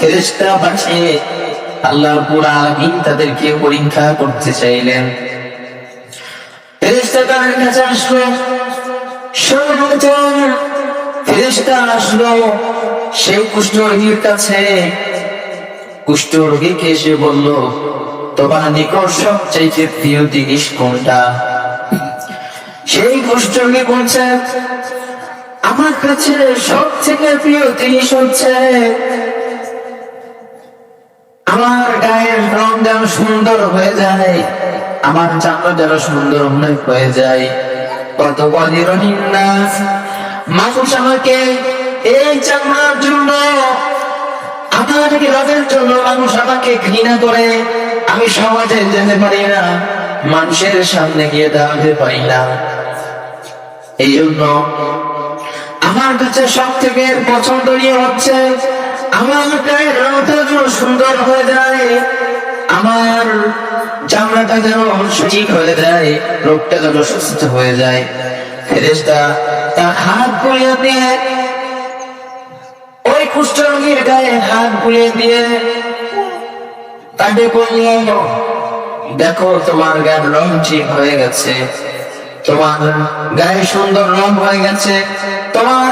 ফেরেশতা পাঠিয়ে আল্লাহ পুরা আলামিন তাদেরকে পরীক্ষা করতে চাইলেন। সেই প্রিয় জিনিস কোনটা? সেই কুষ্ঠরোগী বলছে, আমার কাছে সব থেকে প্রিয় জিনিস হচ্ছে আমার গায়ের রং যেন সুন্দর হয়ে যায়, আমার চামড়া যেন সুন্দর হয়ে যায়। কত বলির নাস মানুষ আমাকে এই চামড়ার জন্য আমার রঙের জন্য মানুষ আমাকে ঘৃণা করে? আমি সমাজে যেতে পারি না, মানুষের সামনে গিয়ে দাঁড়াতে পারি না। এই জন্য আমার কাছে সব থেকে পছন্দনীয় হচ্ছে যেন সুন্দর হয়ে যায়, আমার যেন হয়ে যায় রোগটা যেন সুস্থ হয়ে যায়। তার হাত দিয়ে ওই কুষ্ঠরোগীর গায়ে হাত দিয়ে তাকে বলল দেখো, তোমার গায়ের রং ঠিক হয়ে গেছে। তোমার গায়ে সুন্দর রং হয়ে গেছে। তোমার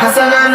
হাসানান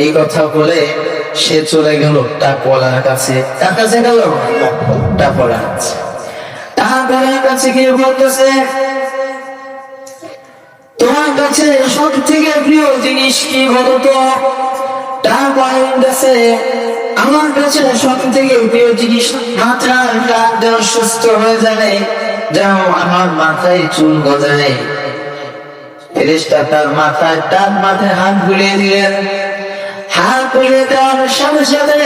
এই কথা বলে সে চলে গেল টাকওয়ালার কাছে। কাছে গেল টাকওয়ালার কাছে। টাকওয়ালার কাছে গিয়ে বলতেছে, তোমার কাছে সব থেকে প্রিয় জিনিস কি বলতো টাকওয়ালার কাছে আমার কাছে সব থেকে প্রিয় জিনিস ডাক সুস্থ হয়ে যায় যেন আমার মাথায় চুল গজায়। ফেরেশতা তার মাথায় ডান মাথায় হাত বুলিয়ে দিলেন। হাত বুলিয়ে দেওয়ার সাথে সাথে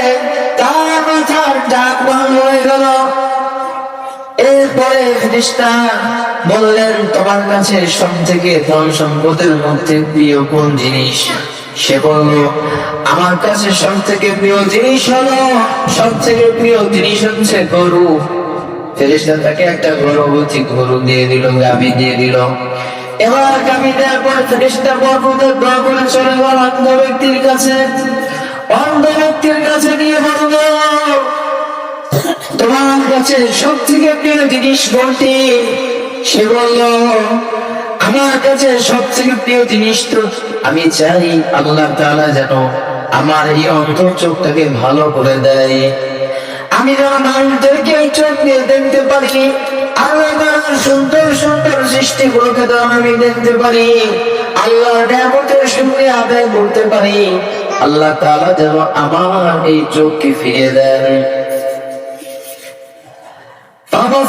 তার মাথার ডাক বন্ধ হয়ে গেল। এরপরে ফেরেশতা বললেন, তোমার কাছে সব থেকে ধন সম্পদের মধ্যে প্রিয় কোন জিনিস? সে বলল, আমার কাছে সব থেকে প্রিয় জিনিস হলো সব থেকে প্রিয় জিনিস হচ্ছে গরু। ফেরেশতা তাকে একটা গর্ভবতী গরু দিয়ে দিল, গাভী দিয়ে দিল। এবার গর্ভবতী দোয়া করে চলে গেল অন্ধ ব্যক্তির কাছে। অন্ধ ব্যক্তির কাছে তোমার কাছে সব থেকে প্রিয় জিনিস বলতে সে বলল, আমার কাছে সব থেকে প্রিয় জিনিস তো আমি চাই আল্লাহ তাআলা যেন আমার এই অন্তর চোখটাকে ভালো করে দেয়। আমি যেন মানুষদেরকে চোখ দিয়ে দেখতে পারি, আল্লাহ সুন্দর সুন্দর সৃষ্টিগুলোকে যেন আমি দেখতে পারি। আল্লাহর নিয়ামতের সঙ্গে আদায় করতে পারি। আল্লাহ তাআলা যেন আমার এই চোখকে ফিরিয়ে দেন। আল্লাহ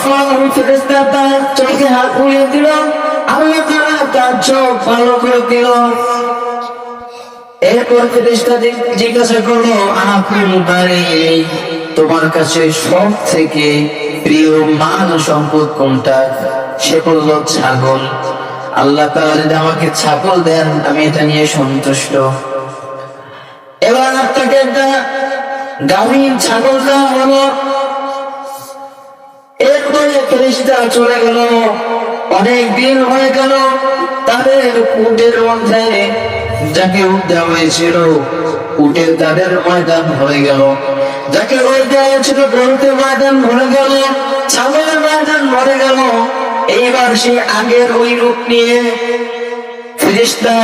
জিজ্ঞাসা করল বারে তোমার কাছে সব থেকে প্রিয় মাল সম্পদ কোনটা? সে বলল, ছাগল। আল্লাহ যদি আমাকে ছাগল দেন, আমি এটা নিয়ে সন্তুষ্ট। এবার আপনাকে একটা ছাগল দেওয়া হলো। চলে গেল। অনেক দিন হয়ে গেল, তাদের উটের মধ্যে যাকে উট দেওয়া হয়েছিল, উটের তাদের ময়দান হয়ে গেল। যাকে ওই দেওয়া হয়েছিল গরুতে ময়দান ভরে গেল, ছাগলের ময়দান ভরে গেল। এইবার সে আগের ওই রূপ নিয়ে ফিরিস্তা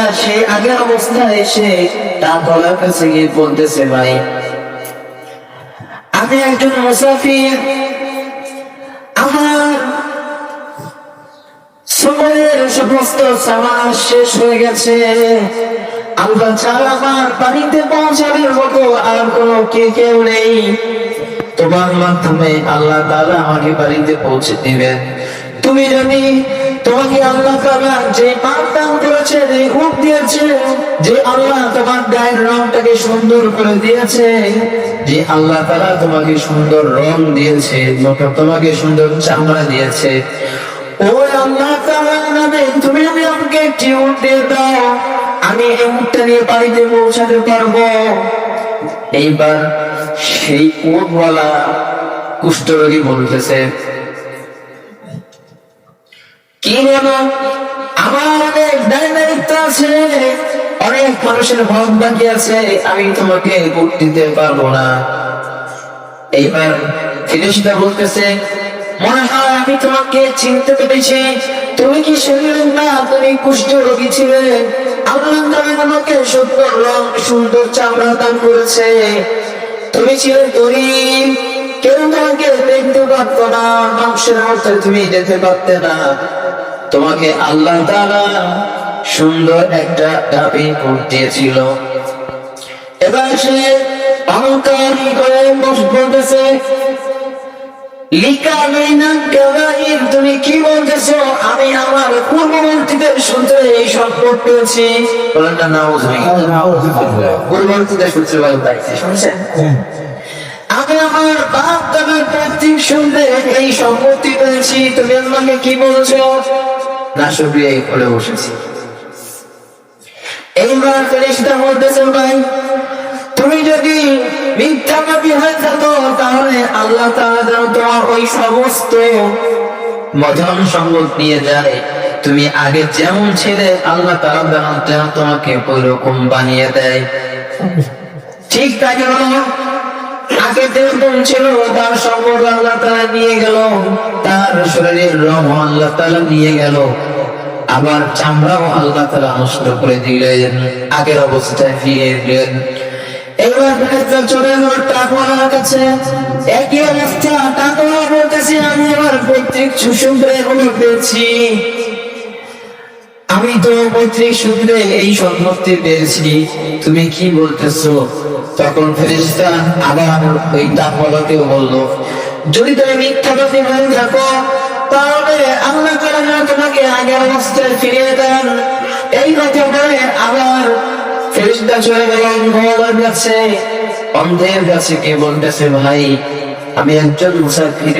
আগের অবস্থায় এসে তার গলার কাছে গিয়ে বলতেছে, ভাই, আমি একজন মুসাফির। আমার সময়ের সমস্ত সামান শেষ হয়ে গেছে। ছাড়া আমার পানিতে পৌঁছানোর মতো আর কোনো কে কেউ নেই। তোমার মাধ্যমে আল্লাহ তাআলা আমাকে বাড়িতে পৌঁছে দিবেন। তুমি জানি, তোমাকে আল্লাহ তাআলা যে পাপ দান করেছে, যে রূপ দিয়েছে, যে আল্লাহ তোমার গায়ের রংটাকে সুন্দর করে দিয়েছে, যে আল্লাহ তাআলা তোমাকে সুন্দর রং দিয়েছে তোমাকে সুন্দর চামড়া দিয়েছে। ওই আল্লাহ তাআলার নামে তুমি আমি আমাকে একটি দিয়ে দাও আমি এই উটটা নিয়ে বাড়িতে পৌঁছাতে পারব। এইবার সেই উটওয়ালা কুষ্ঠরোগী বলতেছে, কি বলো? আমার অনেক দায়িত্ব আছে, অনেক মানুষের বাকি আছে, আমি তোমাকে দিতে পারব না। এইবার বলতেছে, মনে হয় আমি তোমাকে চিনতে পেরেছি। তুমি কি শুনলেন না তুমি কুষ্ঠ রোগী ছিলে? আল্লাহ তাআলা তোমাকে সুন্দর রং সুন্দর চামড়া দান করেছে। তুমি কেউ তোমাকে দেখতে পারত না মাংসের মধ্যে তুমি যেতে পারতে না। তোমাকে আল্লাহ তাআলা সুন্দর একটা দাবি দিয়েছিল এবার সে অহংকার করে কাবাইর তুমি কি বলতেছো? আমি আমার পূর্ববর্তীদের সূত্রে এই পেয়েছি পূর্ববর্তীদের সূত্রে শুনছেন? আমি আমার বাপ দাদার প্রত্যেক সূত্রে এই সম্পত্তি পেয়েছি। তুমি আমাকে কি বলছো? না এই করে বসেছি। এইবার ফেরেশতা বলতেছে ভাই তুমি যদি হয়ে থাকো তাহলে আল্লাহ ওই সমস্ত নিয়ে যায় তুমি আগে যেমন আল্লাহ তোমাকে ওই রকম বানিয়ে দেয়। ঠিক তাই আগে যেরকম ছিল, তার আল্লাহ নিয়ে গেল, তার শরীরের রং আল্লাহ তাআলা নিয়ে গেল। আবার চামড়াও আল্লাহ তাআলা নষ্ট করে দিলেন, আগের অবস্থায় ফিরিয়ে দিলেন। আমি তো পৈতৃক সূত্রে এই সম্পত্তি পেয়েছি। তুমি কি বলতেছো? তখন ফেরেশতা আবার ওই টাকওয়ালাকেও বলল, যদি তুমি মিথ্যাবাদী হয়ে থাকো, তাহলে আল্লাহ তোমাকে আগের অবস্থায় ফিরিয়ে দেন। এই কথা বলে আবার চলে অন্ধের কাছে কে বলতেছে, ভাই, আমি একজন মুসাফির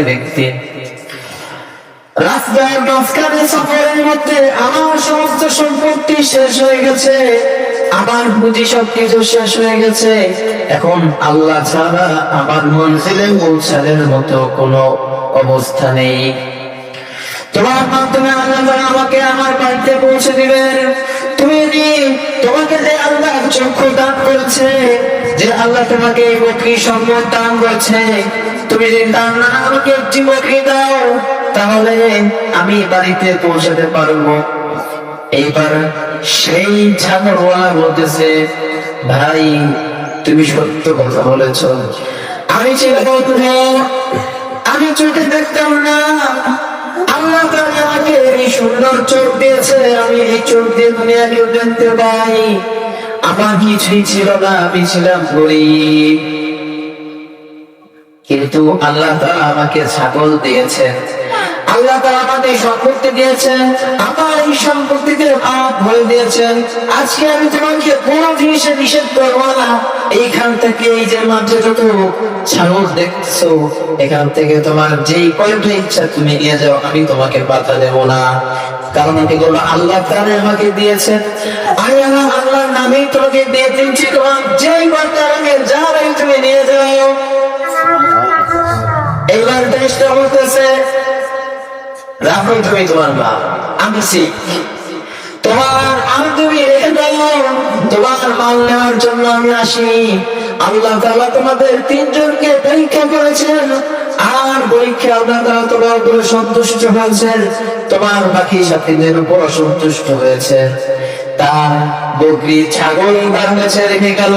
রাস্তার সফরের মধ্যে আমার সমস্ত সম্পত্তি শেষ হয়ে গেছে। আমার পুঁজি শেষ হয়ে গেছে। এখন আল্লাহ ছাড়া আমার মঞ্জিলে পৌঁছানোর মতো কোনো অবস্থা নেই। তোমার মাধ্যমে আল্লাহ আমাকে আমার বাড়িতে পৌঁছে দিবেন। তুমি যদি তোমাকে যে আল্লাহ চক্ষু দান যে আল্লাহ তোমাকে বকরি দান তুমি যদি দান না আমাকে একটি বকরি দাও, তাহলে আমি বাড়িতে পৌঁছাতে পারব। এইবার সেই ছাগলওয়ালা বলতেছে ভাই, তুমি সত্য কথা বলেছ। আমি বন্ধু আমি চোখে দেখতাম না। আল্লাহ তাআলা আমাকে এই সুন্দর চোখ দিয়েছে, আমি এই চোখ দিয়ে দুনিয়াকে দেখতে পাই। আমার কিছুই ছিল না, আমি ছিলাম গরিব। কিন্তু আল্লাহ তাআলা আমাকে ছাগল দিয়েছেন। আল্লাহ তাআলা আমাকে সম্পত্তি দিয়েছেন আমার এই সম্পত্তিতে ভাগ ভরে দিয়েছেন। আজকে আমি তোমাকে কোনো জিনিসে নিষেধ করব না। এইখান থেকে এই যে মাঠে যত ছাগল দেখছ? এখান থেকে তোমার যেই কয়টা ইচ্ছা তুমি নিয়ে যাও আমি তোমাকে বাধা দেব না। কারণ এগুলো আল্লাহ তাআলা আমাকে দিয়েছেন। আমি আমার আল্লাহর নামেই তোমাকে দিয়ে দিচ্ছি তোমার যেই কয়টা যা তুমি নিয়ে যাও। এইবার দেশটা বলতেছে রাখো তুমি তোমার মা, আমি শিখ তোমার আমি তুমি রেখে দাও। তোমার মাল নেওয়ার জন্য আমি আসি। আল্লাহ তাআলা তোমাদের তিনজনকে পরীক্ষা করেছেন। আর পরীক্ষা আল্লাহ তাআলা তোমার উপর সন্তুষ্ট হয়েছেন। তোমার বাকি সাথীদের উপর অসন্তুষ্ট হয়েছে। তার বকরি ছাগল তার কাছে রেখে গেল।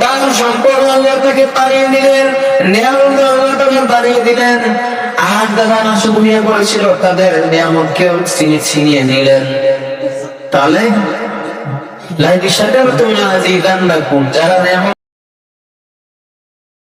তার সম্পদ আল্লাহ তাকে পাড়িয়ে দিলেন। নিয়ামত আল্লাহ তাকে পাড়িয়ে দিলেন। আর যারা নাশ ঘুমিয়ে পড়েছিল তাদের নিলেন। তাহলে লাইক সাথে তুমি যারা